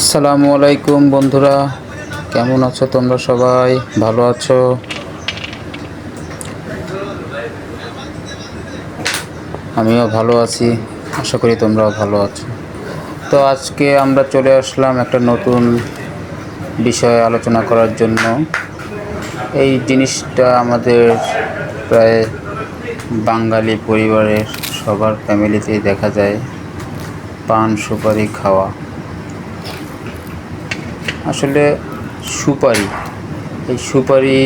আসসালামু আলাইকুম বন্ধুরা, কেমন আছো তোমরা সবাই? ভালো আছো? আমিও ভালো আছি, আশা করি তোমরাও ভালো আছো। তো আজকে আমরা চলে আসলাম একটা নতুন বিষয়ে আলোচনা করার জন্য। এই জিনিসটা আমাদের প্রায় বাঙালি পরিবারের সবার ফ্যামিলিতেই দেখা যায়, পান, সুপারি, খাওয়া। আসলে সুপারি। এই সুপারি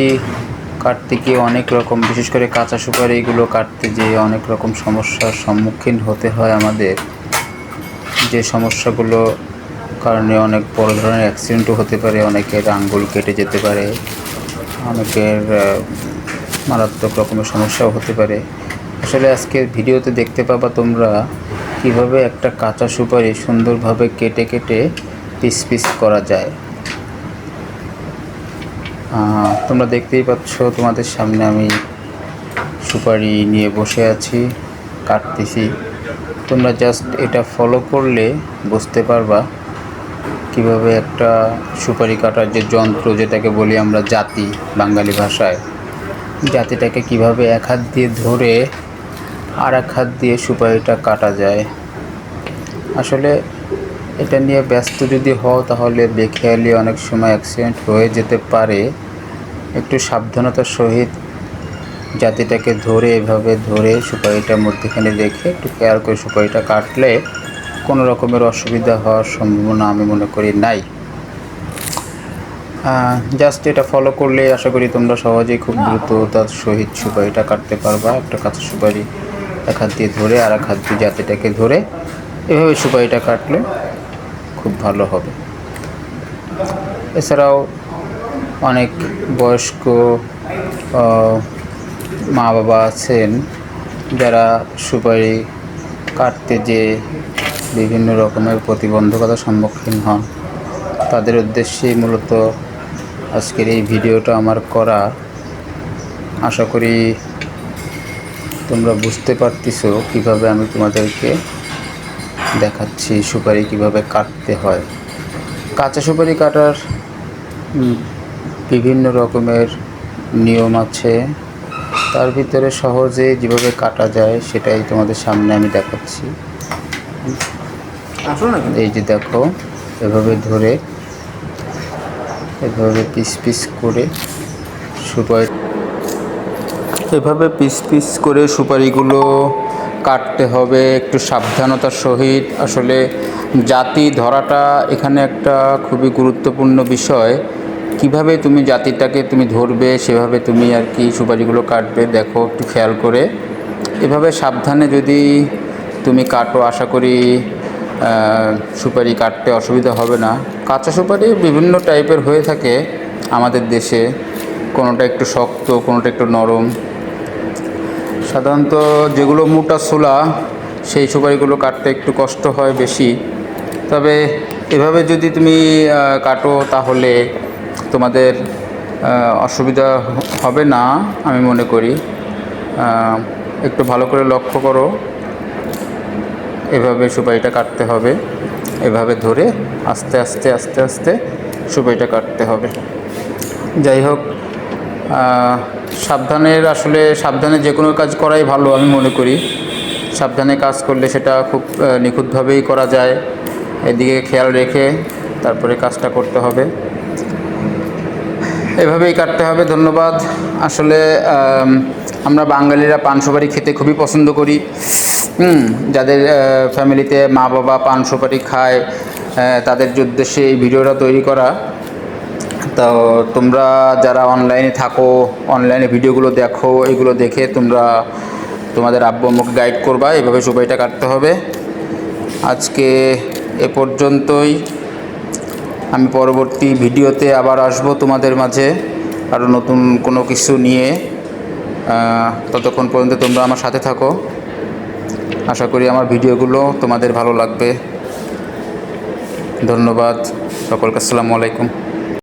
কাটতে গিয়ে অনেক রকম, বিশেষ করে কাঁচা সুপারি এগুলো কাটতে যেয়ে অনেক রকম সমস্যার সম্মুখীন হতে হয় আমাদের। যে সমস্যাগুলো কারণে অনেক বড় ধরনের অ্যাক্সিডেন্টও হতে পারে, অনেকের আঙ্গুল কেটে যেতে পারে, অনেকের মারাত্মক রকমের সমস্যাও হতে পারে। আসলে আজকের ভিডিওতে দেখতে পাবা তোমরা কীভাবে একটা কাঁচা সুপারি সুন্দরভাবে কেটে কেটে পিস পিস করা যায়। তোমরা দেখতেই পাচ্ছ, তোমাদের সামনে আমি সুপারি নিয়ে বসে আছি, কাটতেছি। তোমরা জাস্ট এটা ফলো করলে বুঝতে পারবা কীভাবে একটা সুপারি কাটার যে যন্ত্র, যেটাকে বলি আমরা জাতি বাঙালি ভাষায়। জাতিটাকে কীভাবে এক হাত দিয়ে ধরে আর এক হাত দিয়ে সুপারিটা কাটা যায়। আসলে এটা নিয়ে ব্যস্ত যদি হও, তাহলে বেখেয়ালি অনেক সময় অ্যাক্সিডেন্ট হয়ে যেতে পারে। একটু সাবধানতার সহিত জাতিটাকে ধরে, এভাবে ধরে সুপারিটার মধ্যেখানে রেখে একটু কেয়ার করে সুপারিটা কাটলে কোনো রকমের অসুবিধা হওয়ার সম্ভাবনা আমি মনে করি নাই। জাস্ট এটা ফলো করলে আশা করি তোমরা সহজেই খুব দ্রুত তার সহিত সুপারিটা কাটতে পারবা। একটা কাঁচা সুপারি, এক হাত দিয়ে ধরে আর এক হাত দিয়ে জাতিটাকে ধরে এভাবে সুপারিটা কাটলে খুব ভালো হবে। এছাড়াও অনেক বয়স্ক মা বাবা আছেন যারা সুপারি কাটতে যে বিভিন্ন রকমের প্রতিবন্ধকতার সম্মুখীন হন। তাদের উদ্দেশ্যেই মূলত আজকের এই ভিডিওটা আমার করা। আশা করি তোমরা বুঝতে পারতেছো কীভাবে আমি তোমাদেরকে দেখাচ্ছি সুপারি কীভাবে কাটতে হয়। কাঁচা সুপারি কাটার বিভিন্ন রকমের নিয়ম আছে। তার ভিতরে সহজে যেভাবে কাটা যায় সেটাই তোমাদের সামনে আমি দেখাচ্ছি। এই যে দেখো এভাবে ধরে এভাবে পিস পিস করে সুপারি এভাবে পিস পিস করে সুপারিগুলো কাটতে হবে, একটু সাবধানতার সহিত। আসলে জাতি ধরাটা এখানে একটা খুবই গুরুত্বপূর্ণ বিষয়। কীভাবে তুমি জাতিটাকে তুমি ধরবে, সেভাবে তুমি আর কি সুপারিগুলো কাটবে, দেখো একটু খেয়াল করে। এভাবে সাবধানে যদি তুমি কাটো, আশা করি সুপারি কাটতে অসুবিধা হবে না। কাঁচা সুপারি বিভিন্ন টাইপের হয়ে থাকে আমাদের দেশে। কোনোটা একটু শক্ত, কোনোটা একটু নরম। সাধারণত যেগুলো মোটা ছোলা সেই সুপারিগুলো কাটতে একটু কষ্ট হয় বেশি। তবে এভাবে যদি তুমি কাটো তাহলে তোমাদের অসুবিধা হবে না, আমি মনে করি। একটু ভালো করে লক্ষ্য করো। এভাবে সুপারিটা কাটতে হবে। এভাবে ধরে আস্তে আস্তে আস্তে আস্তে সুপারিটা কাটতে হবে। যাই হোক সাবধানের আসলে সাবধানে যে কোনো কাজ করাই ভালো আমি মনে করি। সাবধানে কাজ করলে সেটা খুব নিখুঁতভাবেই করা যায়। এদিকে খেয়াল রেখে তারপরে কাজটা করতে হবে। এভাবেই কাটতে হবে, ধন্যবাদ। আসলে আমরা বাঙালিরা পান সুপারি খেতে খুবই পছন্দ করি। যাদের ফ্যামিলিতে মা বাবা পান সুপারি খায় তাদের উদ্দেশ্যে এই ভিডিওটা তৈরি করা। তো তোমরা যারা অনলাইনে থাকো অনলাইনে ভিডিওগুলো দেখো, এগুলো দেখে তোমরা তোমাদের আব্বু আম্মুকে গাইড করবা, এভাবে সুপারিটা কাটতে হবে। আজকে এ পর্যন্তই। আমি পরবর্তী ভিডিওতে আবার আসব তোমাদের মাঝে আরও নতুন কোনো কিছু নিয়ে। ততক্ষণ পর্যন্ত তোমরা আমার সাথে থাকো। আশা করি আমার ভিডিওগুলো তোমাদের ভালো লাগবে। ধন্যবাদ। সকলকে আসসালামু আলাইকুম।